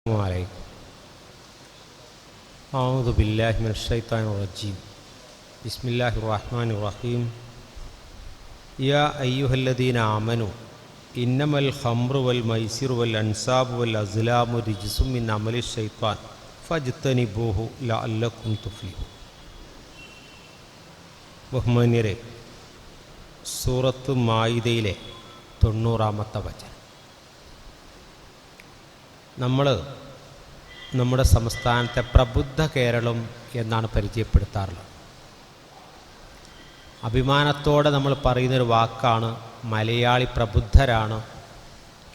السلام عليكم أعوذ بالله من الشيطان الرجيم بسم الله الرحمن الرحيم يا أيها الذين آمنوا إنما الخمر والميسر والأنساب والأزلام رجس من عمل الشيطان فاجتنبوه لعلكم تفلحون ബഹുമാന്യരെ സൂറത്ത് മായിദയിലെ തൊണ്ണൂറാമത്തെ വചനം നമ്മൾ നമ്മുടെ സംസ്ഥാനത്തെ പ്രബുദ്ധ കേരളം എന്നാണ് പരിചയപ്പെടുത്താറുള്ളത്. അഭിമാനത്തോടെ നമ്മൾ പറയുന്നൊരു വാക്കാണ് മലയാളി പ്രബുദ്ധരാണ്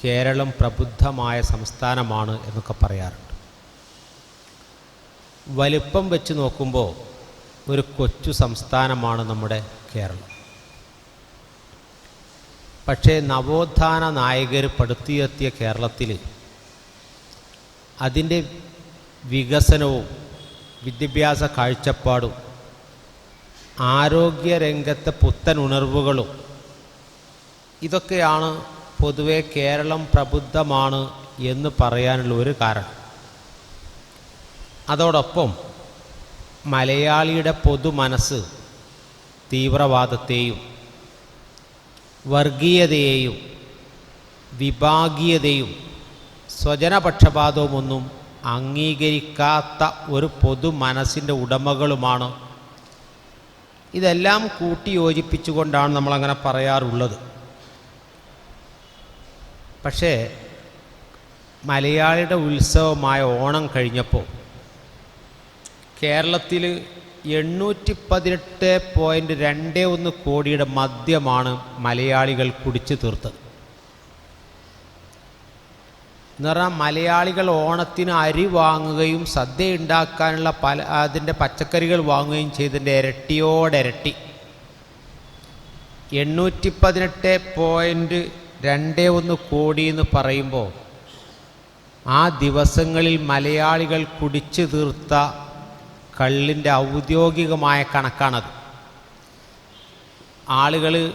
കേരളം പ്രബുദ്ധമായ സംസ്ഥാനമാണ് എന്നൊക്കെ പറയാറുണ്ട്. വലിപ്പം വെച്ച് നോക്കുമ്പോൾ ഒരു കൊച്ചു സംസ്ഥാനമാണ് നമ്മുടെ കേരളം. പക്ഷേ നവോത്ഥാന നായകർ പടുത്തുയർത്തിയ കേരളത്തിൽ അതിന്റെ വികസനവും വിദ്യാഭ്യാസ കാഴ്ചപ്പാടും ആരോഗ്യരംഗത്തെ പുത്തൻ ഉണർവുകളും ഇതൊക്കെയാണ് പൊതുവെ കേരളം പ്രബുദ്ധമാണ് എന്ന് പറയാനുള്ള ഒരു കാരണം. അതോടൊപ്പം മലയാളിയുടെ പൊതു മനസ്സ് തീവ്രവാദത്തെയും വർഗീയതയെയും വിഭാഗീയതയും സ്വജനപക്ഷപാതവുമൊന്നും അംഗീകരിക്കാത്ത ഒരു പൊതു മനസ്സിന്റെ ഉടമകളുമാണ്. ഇതെല്ലാം കൂട്ടി യോജിപ്പിച്ചുകൊണ്ടാണ് നമ്മളങ്ങനെ പറയാറുള്ളത്. പക്ഷേ മലയാളിയുടെ ഉത്സവമായ ഓണം കഴിഞ്ഞപ്പോൾ കേരളത്തിൽ എണ്ണൂറ്റി പതിനെട്ട് പോയിന്റ് രണ്ട് ഒന്ന് കോടിയുടെ മദ്യമാണ് മലയാളികൾ കുടിച്ചു തീർത്തത്. എന്ന് പറഞ്ഞാൽ മലയാളികൾ ഓണത്തിന് അരി വാങ്ങുകയും സദ്യ ഉണ്ടാക്കാനുള്ള പല അതിന്റെ പച്ചക്കറികൾ വാങ്ങുകയും ചെയ്തതിന്റെ ഇരട്ടിയോടിരട്ടി. എണ്ണൂറ്റി പതിനെട്ട് പോയിന്റ് രണ്ട് ഒന്ന് കോടി എന്ന് പറയുമ്പോൾ ആ ദിവസങ്ങളിൽ മലയാളികൾ കുടിച്ചു തീർത്ത കള്ളിന്റെ ഔദ്യോഗികമായ കണക്കാണത്. ആളുകൾ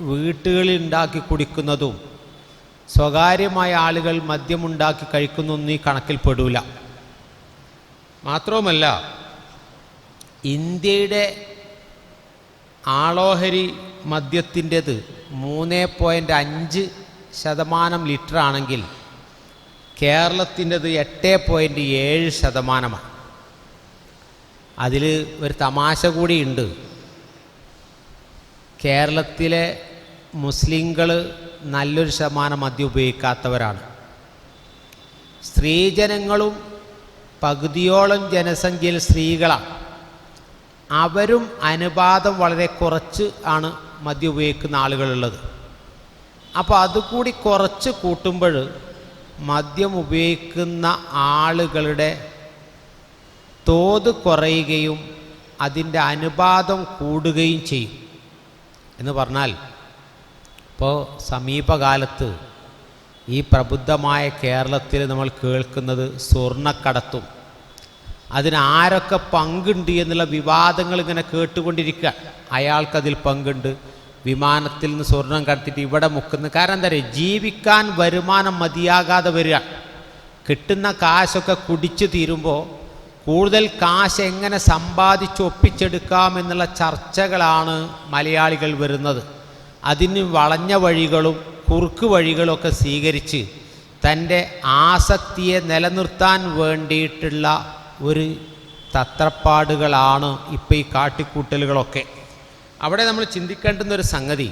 വീട്ടുകളിൽ ഉണ്ടാക്കി കുടിക്കുന്നതും സ്വകാര്യമായ ആളുകൾ മദ്യമുണ്ടാക്കി കഴിക്കുന്നൊന്നും ഈ കണക്കിൽപ്പെടൂല മാത്രവുമല്ല ഇന്ത്യയുടെ ആളോഹരി മദ്യത്തിന്റെത് മൂന്ന് പോയിന്റ് അഞ്ച് ശതമാനം ലിറ്റർ ആണെങ്കിൽ കേരളത്തിന്റെത് എട്ട് പോയിന്റ് ഏഴ് ശതമാനമാണ്. അതിൽ ഒരു തമാശ കൂടിയുണ്ട്. കേരളത്തിലെ മുസ്ലിങ്ങൾ നല്ലൊരു ശതമാനം മദ്യം ഉപയോഗിക്കാത്തവരാണ്. സ്ത്രീജനങ്ങളും പകുതിയോളം ജനസംഖ്യയിൽ സ്ത്രീകളാണ്. അവരും അനുപാതം വളരെ കുറച്ച് ആണ് മദ്യം ഉപയോഗിക്കുന്ന ആളുകളുള്ളത്. അപ്പോൾ അതുകൂടി കുറച്ച് കൂട്ടുമ്പോൾ മദ്യം ഉപയോഗിക്കുന്ന ആളുകളുടെ തോത് കുറയുകയും അതിന്റെ അനുപാതം കൂടുകയും ചെയ്യും. എന്ന് പറഞ്ഞാൽ ഇപ്പോൾ സമീപകാലത്ത് ഈ പ്രബുദ്ധമായ കേരളത്തിൽ നമ്മൾ കേൾക്കുന്നത് സ്വർണക്കടത്തും. അതിനാരൊക്കെ പങ്കുണ്ട് എന്നുള്ള വിവാദങ്ങൾ ഇങ്ങനെ കേട്ടുകൊണ്ടിരിക്കുക. അയാൾക്കതിൽ പങ്കുണ്ട്. വിമാനത്തിൽ നിന്ന് സ്വർണം കടത്തിയിട്ട് ഇവിടെ മുക്കുന്നു. കാരണം എന്താ പറയുക ജീവിക്കാൻ വരുമാനം മതിയാകാതെ വരിക. കിട്ടുന്ന കാശൊക്കെ കുടിച്ചു തീരുമ്പോൾ കൂടുതൽ കാശ് എങ്ങനെ സമ്പാദിച്ച് ഒപ്പിച്ചെടുക്കാം എന്നുള്ള ചർച്ചകളാണ് മലയാളികൾ വരുന്നത്. അതിന് വളഞ്ഞ വഴികളും കുറുക്ക് വഴികളൊക്കെ സ്വീകരിച്ച് തന്റെ ആസക്തിയെ നിലനിർത്താൻ വേണ്ടിയിട്ടുള്ള ഒരു തത്രപ്പാടുകളാണ് ഇപ്പോൾ ഈ കാട്ടിക്കൂട്ടലുകളൊക്കെ. അവിടെ നമ്മൾ ചിന്തിക്കേണ്ടുന്ന ഒരു സംഗതി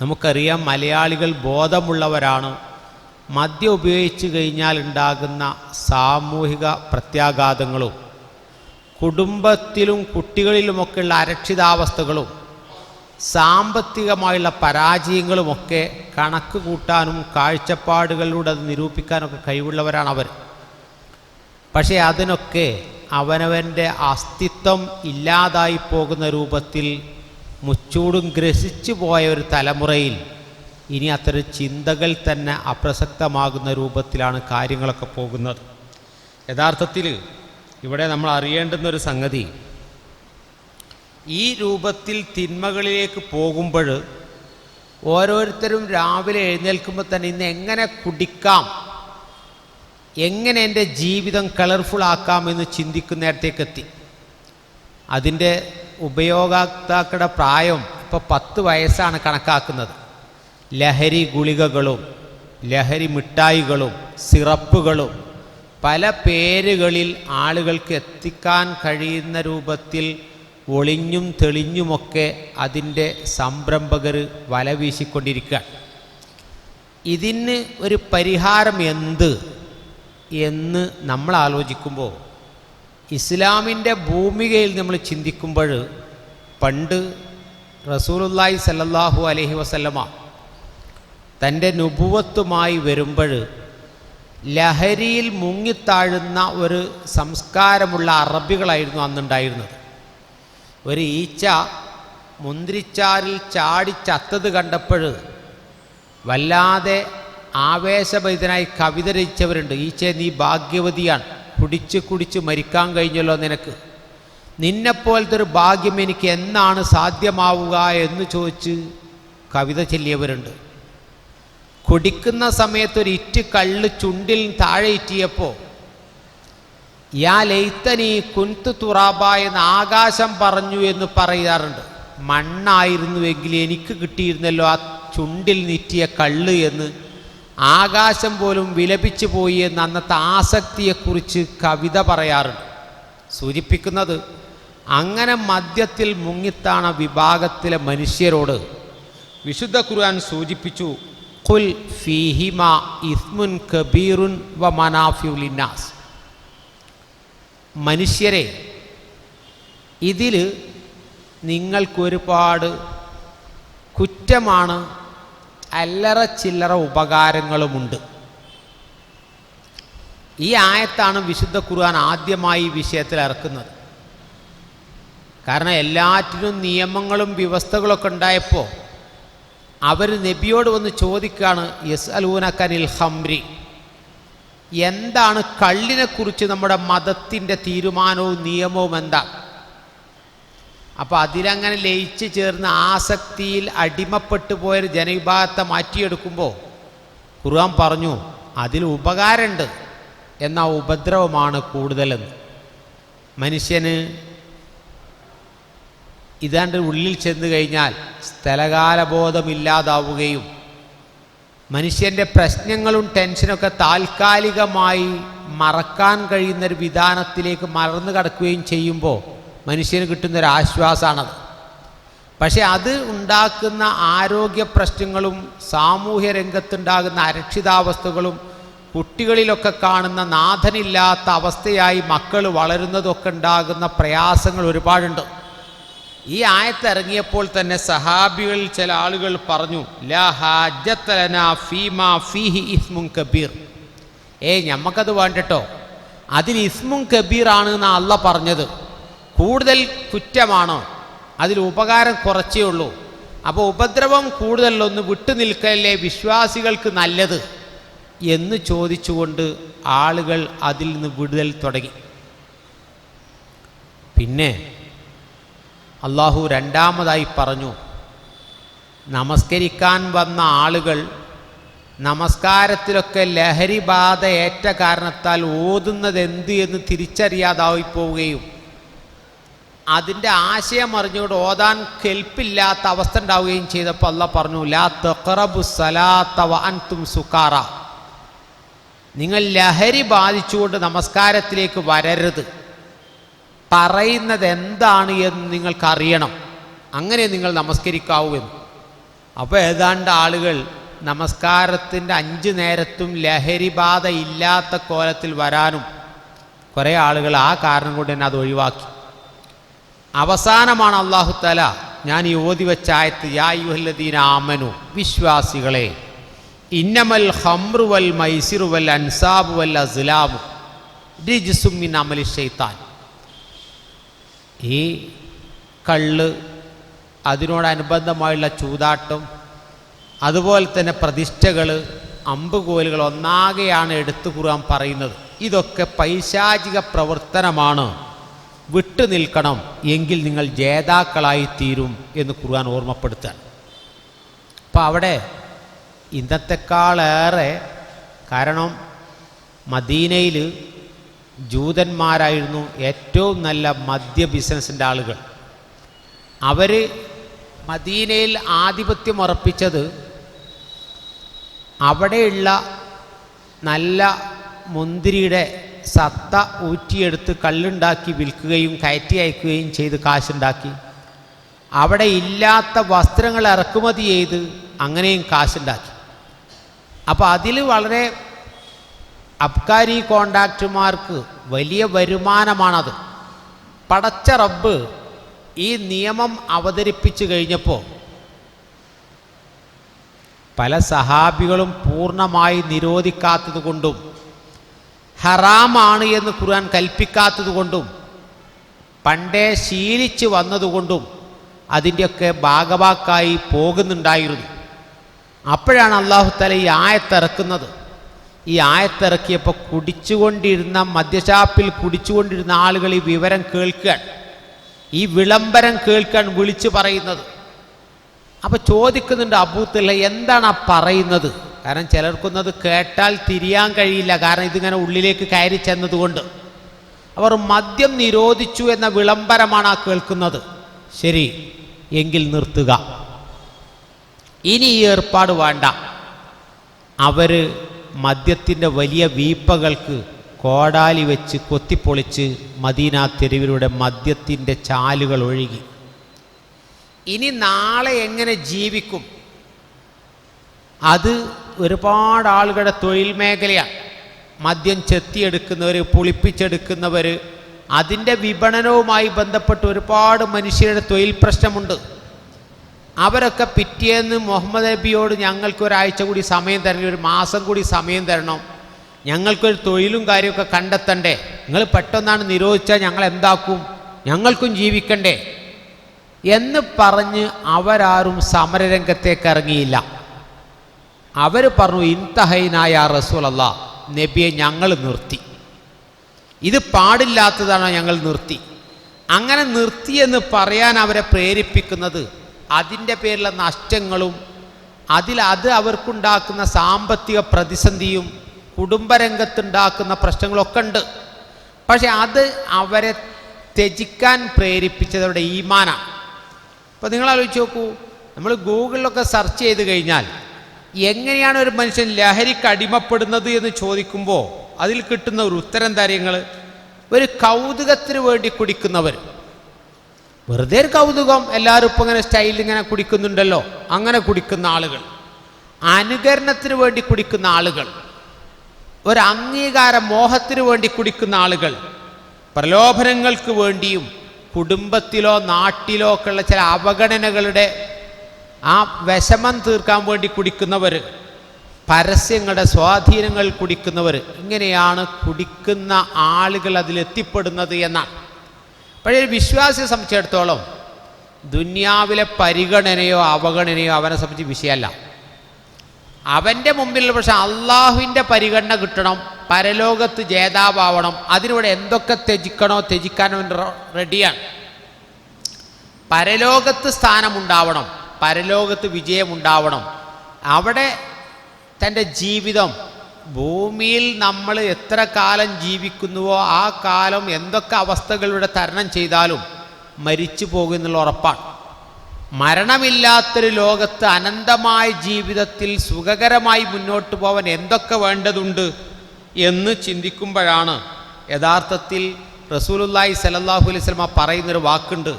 നമുക്കറിയാം മലയാളികൾ ബോധമുള്ളവരാണ്. മദ്യം ഉപയോഗിച്ചു കഴിഞ്ഞാൽ ഉണ്ടാകുന്ന സാമൂഹിക പ്രത്യാഘാതങ്ങളും കുടുംബത്തിലും കുട്ടികളിലുമൊക്കെയുള്ള അരക്ഷിതാവസ്ഥകളും സാമ്പത്തികമായുള്ള പരാജയങ്ങളുമൊക്കെ കണക്ക് കൂട്ടാനും കാഴ്ചപ്പാടുകളിലൂടെ അത് നിരൂപിക്കാനൊക്കെ കഴിവുള്ളവരാണ് അവർ. പക്ഷേ അതിനൊക്കെ അവനവന്റെ അസ്തിത്വം ഇല്ലാതായി പോകുന്ന രൂപത്തിൽ മുച്ചൂടും ഗ്രസിച്ചു പോയ ഒരു തലമുറയിൽ ഇനി അത്തരം ചിന്തകൾ തന്നെ അപ്രസക്തമാകുന്ന രൂപത്തിലാണ് കാര്യങ്ങളൊക്കെ പോകുന്നത്. യഥാർത്ഥത്തിൽ ഇവിടെ നമ്മൾ അറിയേണ്ടുന്നൊരു സംഗതി ഈ രൂപത്തിൽ തിന്മകളിലേക്ക് പോകുമ്പോൾ ഓരോരുത്തരും രാവിലെ എഴുന്നേൽക്കുമ്പോൾ തന്നെ ഇന്ന് എങ്ങനെ കുടിക്കാം? എങ്ങനെ എന്റെ ജീവിതം കളർഫുൾ ആക്കാം ആക്കാമെന്ന് ചിന്തിക്കുന്ന എത്തി. അതിന്റെ ഉപയോഗാക്താക്കളുടെ പ്രായം ഇപ്പോൾ പത്ത് വയസ്സാണ് കണക്കാക്കുന്നത്. ലഹരി ഗുളികകളും ലഹരി മിഠായികളും സിറപ്പുകളും പല പേരുകളിൽ ആളുകൾക്ക് എത്തിക്കാൻ കഴിയുന്ന രൂപത്തിൽ ഒളിഞ്ഞും തെളിഞ്ഞുമൊക്കെ അതിന്റെ സംരംഭകർ വല വീശിക്കൊണ്ടിരിക്കുകയാണ്. ഇതിന് ഒരു പരിഹാരം എന്ത് എന്ന് നമ്മൾ ആലോചിക്കുമ്പോൾ ഇസ്ലാമിന്റെ ഭൂമികയിൽ നമ്മൾ ചിന്തിക്കുമ്പോൾ പണ്ട് റസൂലുല്ലായി സല്ലല്ലാഹു അലഹി വസല്ലമ തന്റെ നുപുവത്തുമായി വരുമ്പോൾ ലഹരിയിൽ മുങ്ങിത്താഴുന്ന ഒരു സംസ്കാരമുള്ള അറബികളായിരുന്നു അന്നുണ്ടായിരുന്നത്. ഒരു ഈച്ച മുന്തിരിച്ചാറിൽ ചാടി ചത്തത് കണ്ടപ്പോൾ വല്ലാതെ ആവേശഭരിതനായി കവിത രചിച്ചവരുണ്ട്. ഈച്ചെ നീ ഭാഗ്യവതിയാണ്. കുടിച്ച് കുടിച്ച് മരിക്കാൻ കഴിഞ്ഞല്ലോ നിനക്ക്. നിന്നെപ്പോലത്തെ ഒരു ഭാഗ്യം എനിക്ക് എന്നാണ് സാധ്യമാവുക എന്ന് ചോദിച്ച് കവിത ചൊല്ലിയവരുണ്ട്. കുടിക്കുന്ന സമയത്ത് ഒരു ഇറ്റ് കള്ള് ചുണ്ടിൽ താഴെ ഇറ്റിയപ്പോൾ യാ ലൈത്തനി കുന്തു തുറാബ എന്ന് ആകാശം പറഞ്ഞു എന്ന് പറയാറുണ്ട്. മണ്ണായിരുന്നുവെങ്കിൽ എനിക്ക് കിട്ടിയിരുന്നല്ലോ ആ ചുണ്ടിൽ നിറ്റിയ കള്ള് എന്ന്. ആകാശം പോലും വിലപിച്ചു പോയി എന്ന് അന്നത്തെ ആസക്തിയെക്കുറിച്ച് കവിത പറയാറുണ്ട്. സൂചിപ്പിക്കുന്നത് അങ്ങനെ മദ്യത്തിൽ മുങ്ങിത്താണ വിഭാഗത്തിലെ മനുഷ്യരോട് വിശുദ്ധ ഖുർആൻ സൂചിപ്പിച്ചു കുൽ ഫീഹിമ ഇസ്മുൻ കബീറുൻ വ മനാഫിഉലിന്നാസ് മനുഷ്യരെ ഇതിൽ നിങ്ങൾക്കൊരുപാട് കുറ്റമാണ് അല്ലറ ചില്ലറ ഉപകാരങ്ങളുമുണ്ട്. ഈ ആയത്താണ് വിശുദ്ധ ഖുർആൻ ആദ്യമായി ഈ വിഷയത്തിൽ ഇറക്കുന്നത്. കാരണം എല്ലാറ്റിനും നിയമങ്ങളും വ്യവസ്ഥകളൊക്കെ ഉണ്ടായപ്പോൾ അവർ നബിയോട് വന്ന് ചോദിക്കുകയാണ് യസ് അലൂനക്കനിൽ ഹംരി എന്താണ് കള്ളിനെക്കുറിച്ച് നമ്മുടെ മതത്തിന്റെ തീരുമാനവും നിയമവും എന്താ? അപ്പോൾ അതിലങ്ങനെ ലയിച്ച് ചേർന്ന് ആസക്തിയിൽ അടിമപ്പെട്ടു പോയൊരു ജനവിഭാഗത്തെ മാറ്റിയെടുക്കുമ്പോൾ ഖുർആൻ പറഞ്ഞു അതിൽ ഉപകാരമുണ്ട് എന്നാൽ ഉപദ്രവമാണ് കൂടുതലെന്ന്. മനുഷ്യന് ഇതാണ്ട് ഉള്ളിൽ ചെന്ന് കഴിഞ്ഞാൽ സ്ഥലകാലബോധമില്ലാതാവുകയും മനുഷ്യന്റെ പ്രശ്നങ്ങളും ടെൻഷനൊക്കെ താൽക്കാലികമായി മറക്കാൻ കഴിയുന്നൊരു വിധാനത്തിലേക്ക് മറന്നു കടക്കുകയും ചെയ്യുമ്പോൾ മനുഷ്യന് കിട്ടുന്നൊരു ആശ്വാസമാണത് പക്ഷേ അത് ഉണ്ടാക്കുന്ന ആരോഗ്യ പ്രശ്നങ്ങളും സാമൂഹ്യ രംഗത്തുണ്ടാകുന്ന അരക്ഷിതാവസ്ഥകളും കുട്ടികളിലൊക്കെ കാണുന്ന നാഥനില്ലാത്ത അവസ്ഥയായി മക്കൾ വളരുന്നതൊക്കെ ഉണ്ടാകുന്ന പ്രയാസങ്ങൾ ഒരുപാടുണ്ട്. ഈ ആയത്ത് ഇറങ്ങിയപ്പോൾ തന്നെ സഹാബികളിൽ ചില ആളുകൾ പറഞ്ഞു ലാ ഫീമാ ഫീഹി ഇസ്മുൻ കബീർ. ഏയ് ഞമ്മക്കത് വേണ്ടട്ടോ? അതിൽ ഇസ്മുൻ കബീർ ആണ് എന്നാ അല്ല പറഞ്ഞത്. കൂടുതൽ കുറ്റമാണോ? അതിൽ ഉപകാരം കുറച്ചേ ഉള്ളൂ. അപ്പോൾ ഉപദ്രവം കൂടുതലൊന്ന് വിട്ടു നിൽക്കലല്ലേ വിശ്വാസികൾക്ക് നല്ലത്? എന്ന് ചോദിച്ചുകൊണ്ട് ആളുകൾ അതിൽ നിന്ന് വിടുതൽ തുടങ്ങി. പിന്നെ അള്ളാഹു രണ്ടാമതായി പറഞ്ഞു നമസ്കരിക്കാൻ വന്ന ആളുകൾ നമസ്കാരത്തിലൊക്കെ ലഹരി ബാധ ഏറ്റ കാരണത്താൽ ഓതുന്നത് എന്ത് എന്ന് തിരിച്ചറിയാതായി പോവുകയും അതിന്റെ ആശയം അറിഞ്ഞുകൊണ്ട് ഓതാൻ കെൽപ്പില്ലാത്ത അവസ്ഥ ഉണ്ടാവുകയും ചെയ്തപ്പോൾ അല്ല പറഞ്ഞു ലാ തഖറബു സലാത്ത വ അൻതും സുക്കാറ നിങ്ങൾ ലഹരി ബാധിച്ചുകൊണ്ട് നമസ്കാരത്തിലേക്ക് വരരുത്. പറയുന്നത് എന്താണ് എന്ന് നിങ്ങൾക്കറിയണം. അങ്ങനെ നിങ്ങൾ നമസ്കരിക്കാവൂ എന്ന്. അപ്പോൾ ഏതാണ്ട് ആളുകൾ നമസ്കാരത്തിന്റെ അഞ്ച് നേരത്തും ലഹരിബാധ ഇല്ലാത്ത കോലത്തിൽ വരാനും കുറേ ആളുകൾ ആ കാരണം കൊണ്ട് തന്നെ അത് ഒഴിവാക്കി. അവസാനമാണ് അള്ളാഹു തല ഞാൻ ഈ ഓതി വെച്ച ആയത്ത് യാ യുഹല്ലദീന ആമനു വിശ്വാസികളെ ഇന്നമൽ ഹംറുവൽ മൈസിറുവൽ അൻസാബുവൽ അസ്ലാബു രിജുസുമിൻ അമലി ഷെയ്ത്താൻ ഈ കള്ള് അതിനോടനുബന്ധമായുള്ള ചൂതാട്ടം അതുപോലെ തന്നെ പ്രതിഷ്ഠകൾ അമ്പുകോലുകൾ ഒന്നാകെയാണ് എടുത്തു കുറാൻ പറയുന്നത്. ഇതൊക്കെ പൈശാചിക പ്രവർത്തനമാണ്. വിട്ടു നിൽക്കണം എങ്കിൽ നിങ്ങൾ ജേതാക്കളായി തീരും എന്ന് കുറുവാൻ ഓർമ്മപ്പെടുത്താൻ അപ്പോൾ അവിടെ ഇന്നത്തെക്കാളേറെ കാരണം മദീനയിൽ ജൂതന്മാരായിരുന്നു ഏറ്റവും നല്ല മദ്യ ബിസിനസ്സിന്റെ ആളുകൾ. അവർ മദീനയിൽ ആധിപത്യം ഉറപ്പിച്ചത് അവിടെയുള്ള നല്ല മുന്തിരിയുടെ സത്ത ഊറ്റിയെടുത്ത് കല്ലുണ്ടാക്കി വിൽക്കുകയും കയറ്റി അയക്കുകയും ചെയ്ത് കാശുണ്ടാക്കി. അവിടെ ഇല്ലാത്ത വസ്ത്രങ്ങൾ ഇറക്കുമതി ചെയ്ത് അങ്ങനെയും കാശുണ്ടാക്കി. അപ്പോൾ അതിൽ വളരെ അബ്കാരി കോണ്ടാക്റ്റുമാർക്ക് വലിയ വരുമാനമാണത്. പടച്ച റബ്ബ് ഈ നിയമം അവതരിപ്പിച്ചു കഴിഞ്ഞപ്പോൾ പല സഹാബികളും പൂർണമായി നിരോധിക്കാത്തതുകൊണ്ടും ഹറാമാണ് എന്ന് ഖുർആൻ കൽപ്പിക്കാത്തതുകൊണ്ടും പണ്ടേ ശീലിച്ചു വന്നതുകൊണ്ടും അതിന്റെയൊക്കെ ഭാഗവാക്കായി പോകുന്നുണ്ടായിരുന്നു. അപ്പോഴാണ് അള്ളാഹു തല ഈ ആയത്തിറക്കുന്നത് ഈ ആയത്തിറക്കിയപ്പോൾ കുടിച്ചുകൊണ്ടിരുന്ന മദ്യഷാപ്പിൽ കുടിച്ചുകൊണ്ടിരുന്ന ആളുകൾ ഈ വിവരം കേൾക്കാൻ ഈ വിളംബരം കേൾക്കാൻ വിളിച്ചു പറയുന്നത്. അപ്പോൾ ചോദിക്കുന്നുണ്ട് അബൂത്തല്ല എന്താണ് ആ പറയുന്നത്? കാരണം ചിലർക്കൊന്നത് കേട്ടാൽ തിരിയാൻ കഴിയില്ല കാരണം ഇതിങ്ങനെ ഉള്ളിലേക്ക് കയറി ചെന്നതുകൊണ്ട്. അവർ മദ്യം നിരോധിച്ചു എന്ന വിളംബരമാണ് ആ കേൾക്കുന്നത്. ശരി എങ്കിൽ നിർത്തുക. ഇനി ഈ ഏർപ്പാട് വേണ്ട. അവർ മദ്യത്തിന്റെ വലിയ വീപ്പകൾക്ക് കോടാലി വെച്ച് കൊത്തിപ്പൊളിച്ച് മദീന തെരുവിലൂടെ മദ്യത്തിന്റെ ചാലുകൾ ഒഴുകി. ഇനി നാളെ എങ്ങനെ ജീവിക്കും? അത് ഒരുപാട് ആളുകളുടെ തൊഴിൽ മേഖലയാണ് മദ്യം ചെത്തിയെടുക്കുന്നവർ പുളിപ്പിച്ചെടുക്കുന്നവർ അതിന്റെ വിപണനവുമായി ബന്ധപ്പെട്ട് ഒരുപാട് മനുഷ്യരുടെ തൊഴിൽ പ്രശ്നമുണ്ട്. അവരൊക്കെ പിറ്റേന്ന് മുഹമ്മദ് നബിയോട് ഞങ്ങൾക്ക് ഒരാഴ്ച കൂടി സമയം തരണം ഒരു മാസം കൂടി സമയം തരണം. ഞങ്ങൾക്കൊരു തൊഴിലും കാര്യമൊക്കെ കണ്ടെത്തണ്ടേ? നിങ്ങൾ പെട്ടെന്നാണ് നിരോധിച്ചാൽ ഞങ്ങൾ എന്താക്കും ഞങ്ങൾക്കും ജീവിക്കണ്ടേ? എന്ന് പറഞ്ഞ് അവരാരും സമരരംഗത്തേക്ക് ഇറങ്ങിയില്ല. അവർ പറഞ്ഞു ഇൻതഹൈനായ റസൂലല്ല നബിയെ ഞങ്ങൾ നിർത്തി. ഇത് പാടില്ലാത്തതാണ് ഞങ്ങൾ നിർത്തി. അങ്ങനെ നിർത്തിയെന്ന് പറയാൻ അവരെ പ്രേരിപ്പിക്കുന്നത് അതിന്റെ പേരിലുള്ള നഷ്ടങ്ങളും അതിൽ അത് അവർക്കുണ്ടാക്കുന്ന സാമ്പത്തിക പ്രതിസന്ധിയും കുടുംബരംഗത്തുണ്ടാക്കുന്ന പ്രശ്നങ്ങളൊക്കെ ഉണ്ട്. പക്ഷെ അത് അവരെ ത്യജിക്കാൻ പ്രേരിപ്പിച്ചത് അവരുടെ ഈമാനാണ് അപ്പോൾ നിങ്ങൾ ആലോചിച്ച് നോക്കൂ നമ്മൾ ഗൂഗിളിലൊക്കെ സെർച്ച് ചെയ്ത് കഴിഞ്ഞാൽ എങ്ങനെയാണ് ഒരു മനുഷ്യൻ ലഹരിക്ക് അടിമപ്പെടുന്നത് എന്ന് ചോദിക്കുമ്പോൾ അതിൽ കിട്ടുന്ന ഒരു ഉത്തരം കാര്യങ്ങൾ ഒരു കൗതുകത്തിന് വേണ്ടി കുടിക്കുന്നവർ വെറുതെ കൗതുകം. എല്ലാവരും ഇപ്പം ഇങ്ങനെ സ്റ്റൈലിൽ ഇങ്ങനെ കുടിക്കുന്നുണ്ടല്ലോ. അങ്ങനെ കുടിക്കുന്ന ആളുകൾ. അനുകരണത്തിന് വേണ്ടി കുടിക്കുന്ന ആളുകൾ. ഒരു അംഗീകാര മോഹത്തിന് വേണ്ടി കുടിക്കുന്ന ആളുകൾ. പ്രലോഭനങ്ങൾക്ക് വേണ്ടിയും കുടുംബത്തിലോ നാട്ടിലോ ഒക്കെ ഉള്ള ചില അവഗണനകളുടെ ആ വിഷമം തീർക്കാൻ വേണ്ടി കുടിക്കുന്നവർ പരസ്യങ്ങളുടെ സ്വാധീനങ്ങൾ കുടിക്കുന്നവർ ഇങ്ങനെയാണ് കുടിക്കുന്ന ആളുകൾ അതിലെത്തിപ്പെടുന്നത് എന്നാണ്. പക്ഷേ വിശ്വാസിയെ സംബന്ധിച്ചിടത്തോളം ദുന്യാവിലെ പരിഗണനയോ അവഗണനയോ അവനെ സംബന്ധിച്ച് വിഷയമല്ല. അവന്റെ മുമ്പിലുള്ള പക്ഷെ അള്ളാഹുവിന്റെ പരിഗണന കിട്ടണം പരലോകത്ത് ജേതാവാവണം അതിനൂടെ എന്തൊക്കെ ത്യജിക്കണോ ത്യജിക്കാനോ റെഡിയാണ് പരലോകത്ത് സ്ഥാനമുണ്ടാവണം പരലോകത്ത് വിജയമുണ്ടാവണം. അവിടെ തന്റെ ജീവിതം ഭൂമിയിൽ നമ്മൾ എത്ര കാലം ജീവിക്കുന്നുവോ ആ കാലം എന്തൊക്കെ അവസ്ഥകളിലൂടെ തരണം ചെയ്താലും മരിച്ചു പോകുന്നുള്ള ഉറപ്പാണ്. മരണമില്ലാത്തൊരു ലോകത്ത് അനന്തമായ ജീവിതത്തിൽ സുഖകരമായി മുന്നോട്ട് പോകാൻ എന്തൊക്കെ വേണ്ടതുണ്ട് എന്ന് ചിന്തിക്കുമ്പോഴാണ് യഥാർത്ഥത്തിൽ റസൂലുല്ലായി സലല്ലാഹു അലൈഹി സ്വലമ പറയുന്നൊരു വാക്കുണ്ട്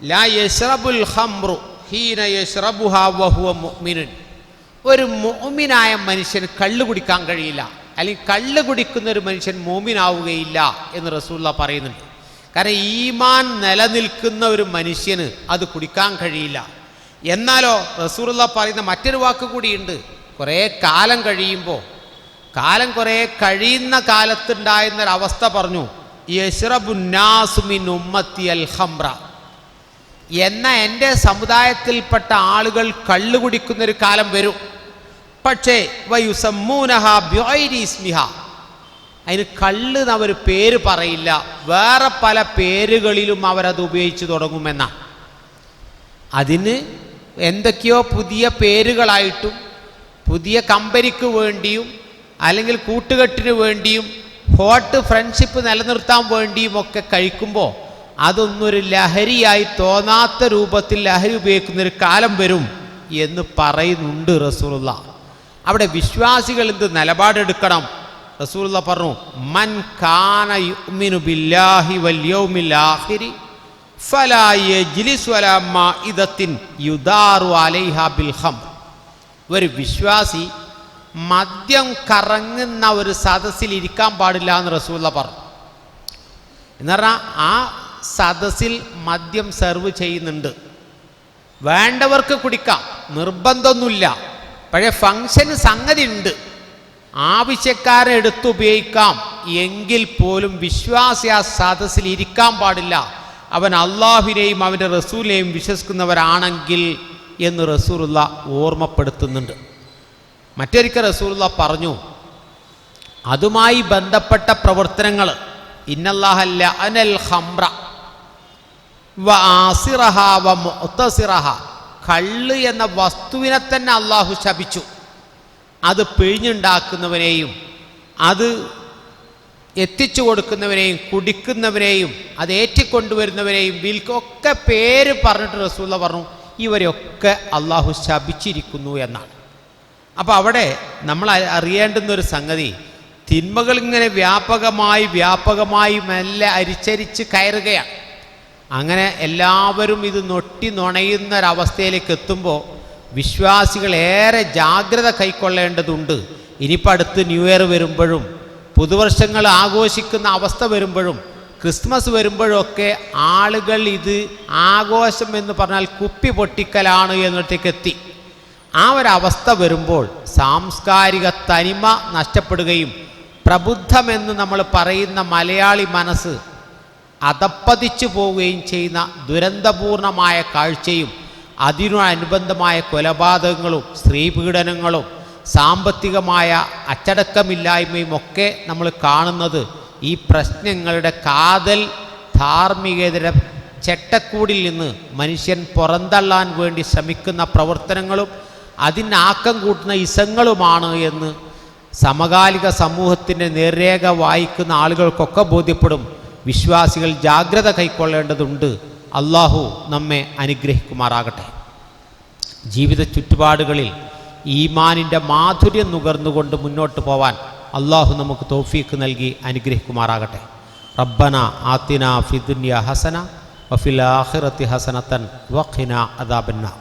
ലാ യഷ്റബുൽ ഹംറു ഹീന യഷ്റബുഹ വഹുവ മുഅ്മിനുൻ. ഒരു മോമിനായ മനുഷ്യന് കള്ളു കുടിക്കാൻ കഴിയില്ല. അല്ലെങ്കിൽ കള്ളു കുടിക്കുന്ന ഒരു മനുഷ്യൻ മോമിനാവുകയില്ല എന്ന് റസൂല്ല പറയുന്നുണ്ട്. കാരണം ഈമാൻ നിലനിൽക്കുന്ന ഒരു മനുഷ്യന് അത് കുടിക്കാൻ കഴിയില്ല. എന്നാലോ റസൂറുള്ള പറയുന്ന മറ്റൊരു വാക്ക് കൂടിയുണ്ട്. കുറേ കാലം കഴിയുമ്പോൾ കാലം കുറേ കഴിയുന്ന കാലത്തുണ്ടായിരുന്നൊരവസ്ഥ പറഞ്ഞു. യഷ്റബുന്നാസുമിൻ ഉമ്മത്തി അൽ ഹംറ എന്ന എന്റെ സമുദായത്തിൽപ്പെട്ട ആളുകൾ കള്ളു കുടിക്കുന്നൊരു കാലം വരും. പക്ഷേ വയുസമ്മൂനഹ ബ്യോയിരി ഇസ്മിഹ. അതിന് കള്ള് എന്നവർ പേര് പറയില്ല. വേറെ പല പേരുകളിലും അവരത് ഉപയോഗിച്ച് തുടങ്ങുമെന്നാണ് അതിന് എന്തൊക്കെയോ പുതിയ പേരുകളായിട്ടും പുതിയ കമ്പനിക്ക് വേണ്ടിയും അല്ലെങ്കിൽ കൂട്ടുകെട്ടിന് വേണ്ടിയും ഹോട്ട് ഫ്രണ്ട്ഷിപ്പ് നിലനിർത്താൻ വേണ്ടിയും ഒക്കെ കഴിക്കുമ്പോൾ അതൊന്നൊരു ലഹരിയായി തോന്നാത്ത രൂപത്തിൽ ലഹരി ഉപയോഗിക്കുന്നൊരു കാലം വരും എന്ന് പറയുന്നുണ്ട് റസൂലുള്ള. അവിടെ വിശ്വാസികൾ എന്ത് നിലപാടെടുക്കണം? റസൂലുള്ള പറഞ്ഞു മൻ കാന യുമിനു ബില്ലാഹി വൽ യൗമിൽ ആഖിരി ഫലാ യജ്ലിസു അലാ മാഇദത്തിൻ യുദാറു ഒരു വിശ്വാസി മദ്യം കറങ്ങുന്ന ഒരു സദസ്സിൽ ഇരിക്കാൻ പാടില്ല എന്ന് റസൂള്ള പറഞ്ഞു. എന്ന് പറഞ്ഞാൽ ആ സദസ്സിൽ മദ്യം സെർവ് ചെയ്യുന്നുണ്ട്. വേണ്ടവർക്ക് കുടിക്കാം. നിർബന്ധമൊന്നുമില്ല. പഴയ ഫങ്ഷന് സംഗതി ഉണ്ട് ആവശ്യക്കാരെ എടുത്തുപയോഗിക്കാം എങ്കിൽ പോലും വിശ്വാസി ആ സദസ്സിൽ ഇരിക്കാൻ പാടില്ല. അവൻ അള്ളാഹുവിനെയും അവന്റെ റസൂലിനെയും വിശ്വസിക്കുന്നവരാണെങ്കിൽ എന്ന് റസൂറുള്ള ഓർമ്മപ്പെടുത്തുന്നുണ്ട്. മറ്റൊരിക്കൽ റസൂറുള്ള പറഞ്ഞു അതുമായി ബന്ധപ്പെട്ട പ്രവർത്തനങ്ങൾ. ഇന്നല്ലാഹല്ല അനൽ ഹംറ കള്ള് എന്ന വസ്തുവിനെ തന്നെ അള്ളാഹു ശപിച്ചു. അത് പിഴിഞ്ഞുണ്ടാക്കുന്നവനെയും അത് എത്തിച്ചു കൊടുക്കുന്നവനെയും കുടിക്കുന്നവനെയും അത് ഏറ്റിക്കൊണ്ടുവരുന്നവനെയും വിൽക്കൊക്കെ പേര് പറഞ്ഞിട്ട് റസൂല പറഞ്ഞു ഇവരെയൊക്കെ അള്ളാഹു ശപിച്ചിരിക്കുന്നു എന്നാണ്. അപ്പോൾ അവിടെ നമ്മൾ അറിയേണ്ടുന്ന ഒരു സംഗതി തിന്മകൾ ഇങ്ങനെ വ്യാപകമായി വ്യാപകമായി മെല്ലെ അരിച്ചരിച്ച് കയറുകയാണ്. അങ്ങനെ എല്ലാവരും ഇത് നൊട്ടി നുണയുന്നൊരവസ്ഥയിലേക്ക് എത്തുമ്പോൾ വിശ്വാസികൾ ഏറെ ജാഗ്രത കൈക്കൊള്ളേണ്ടതുണ്ട്. ഇനിയിപ്പോൾ അടുത്ത് ന്യൂ ഇയർ വരുമ്പോഴും പുതുവർഷങ്ങൾ ആഘോഷിക്കുന്ന അവസ്ഥ വരുമ്പോഴും ക്രിസ്മസ് വരുമ്പോഴൊക്കെ ആളുകൾ ഇത് ആഘോഷം എന്ന് പറഞ്ഞാൽ കുപ്പി പൊട്ടിക്കലാണ് എന്നിടത്തേക്ക് എത്തി. ആ ഒരവസ്ഥ വരുമ്പോൾ സാംസ്കാരിക തനിമ നഷ്ടപ്പെടുകയും പ്രബുദ്ധമെന്ന് നമ്മൾ പറയുന്ന മലയാളി മനസ്സ് അധപ്പതിച്ചു പോവുകയും ചെയ്യുന്ന ദുരന്തപൂർണമായ കാഴ്ചയും അതിനോടനുബന്ധമായ കൊലപാതകങ്ങളും സ്ത്രീപീഡനങ്ങളും സാമ്പത്തികമായ അച്ചടക്കമില്ലായ്മയും ഒക്കെ നമ്മൾ കാണുന്നത് ഈ പ്രശ്നങ്ങളുടെ കാതൽ ധാർമ്മികതയുടെ ചെട്ടക്കൂടിൽ നിന്ന് മനുഷ്യൻ പുറന്തള്ളാൻ വേണ്ടി ശ്രമിക്കുന്ന പ്രവർത്തനങ്ങളും അതിനാക്കം കൂട്ടുന്ന ഇസങ്ങളുമാണ് എന്ന് സമകാലിക സമൂഹത്തിന്റെ നേർരേഖ വായിക്കുന്ന ആളുകൾക്കൊക്കെ ബോധ്യപ്പെടും. വിശ്വാസികൾ ജാഗ്രത കൈക്കൊള്ളേണ്ടതുണ്ട്. അള്ളാഹു നമ്മെ അനുഗ്രഹിക്കുമാറാകട്ടെ. ജീവിത ചുറ്റുപാടുകളിൽ ഈമാനിന്റെ മാധുര്യം നുകർന്നുകൊണ്ട് മുന്നോട്ട് പോവാൻ അള്ളാഹു നമുക്ക് തോഫീക്ക് നൽകി അനുഗ്രഹിക്കുമാറാകട്ടെ. റബ്ബന ആത്തിന ഫിദുന്യ ഹസന വഫിൽ ആഖിറത്തി ഹസനത്തൻ വഖിന അദാബന്ന